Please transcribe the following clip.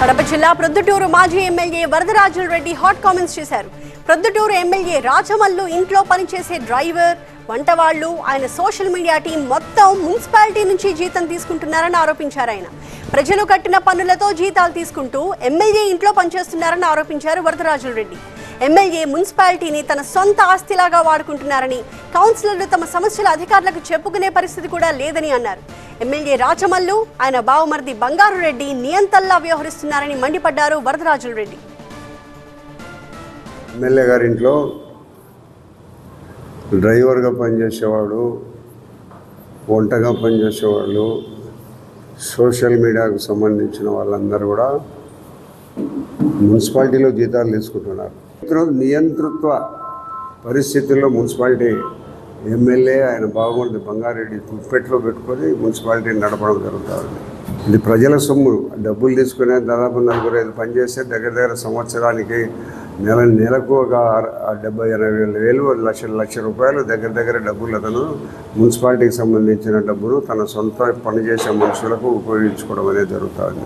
ప్రొద్దుటూరు మాజీ MLA Varadarajula Reddy hot comments చేశారు. Proddatur MLA Rajamallu ఇంట్లో పనిచేసే డ్రైవర్ వంటవాళ్ళు ఆయన సోషల్ మీడియా టీం మొత్తం మున్సిపాలిటీ నుంచి జీతం తీసుకుంటున్నారని ఆరోపించారు ఆయన. ప్రజలు కట్టిన పన్నులతో జీతాలు తీసుకుంటూ ఎమ్మెల్యే ఇంట్లో పనిచేస్తున్నారని ఆరోపించారు వరదరాజుల రెడ్డి. ఎమ్మెల్యే మున్సిపాలిటీని తన సొంత ఆస్తిలాగా వాడుకుంటున్నారని కౌన్సిలర్లు తమ సమస్యల అధికారులకు చెప్పుకునే పరిస్థితి కూడా లేదని అన్నారు. ఎమ్మెల్యే రాచమల్లు ఆయన బావమరిది బంగారు రెడ్డి నియంతల్లా వ్యవహరిస్తున్నారని మండిపడ్డారు వరదరాజుల రెడ్డి. ఎమ్మెల్యే గారింట్లో డ్రైవర్గా పనిచేసేవాడు వంటగా పనిచేసేవాళ్ళు సోషల్ మీడియాకు సంబంధించిన వాళ్ళందరూ కూడా మున్సిపాలిటీలో జీతాలు తీసుకుంటున్నారు. నియంతృ- నియంతృత్వ పరిస్థితుల్లో మున్సిపాలిటీ ఎమ్మెల్యే ఆయన బాగుంది బంగారెడ్డి పుప్పెట్లో పెట్టుకొని మున్సిపాలిటీని నడపడం జరుగుతుంది. ఇది ప్రజల సొమ్ము. డబ్బులు తీసుకునే దాదాపు నలుగురు ఐదు పనిచేస్తే దగ్గర దగ్గర సంవత్సరానికి నెల నెలకు ఒక డెబ్బై ఎనభై వేల వేలు లక్ష లక్ష రూపాయలు దగ్గర దగ్గర డబ్బులు అతను మున్సిపాలిటీకి సంబంధించిన డబ్బును తన సొంత పనిచేసే మనుషులకు ఉపయోగించుకోవడం అనేది జరుగుతుంది.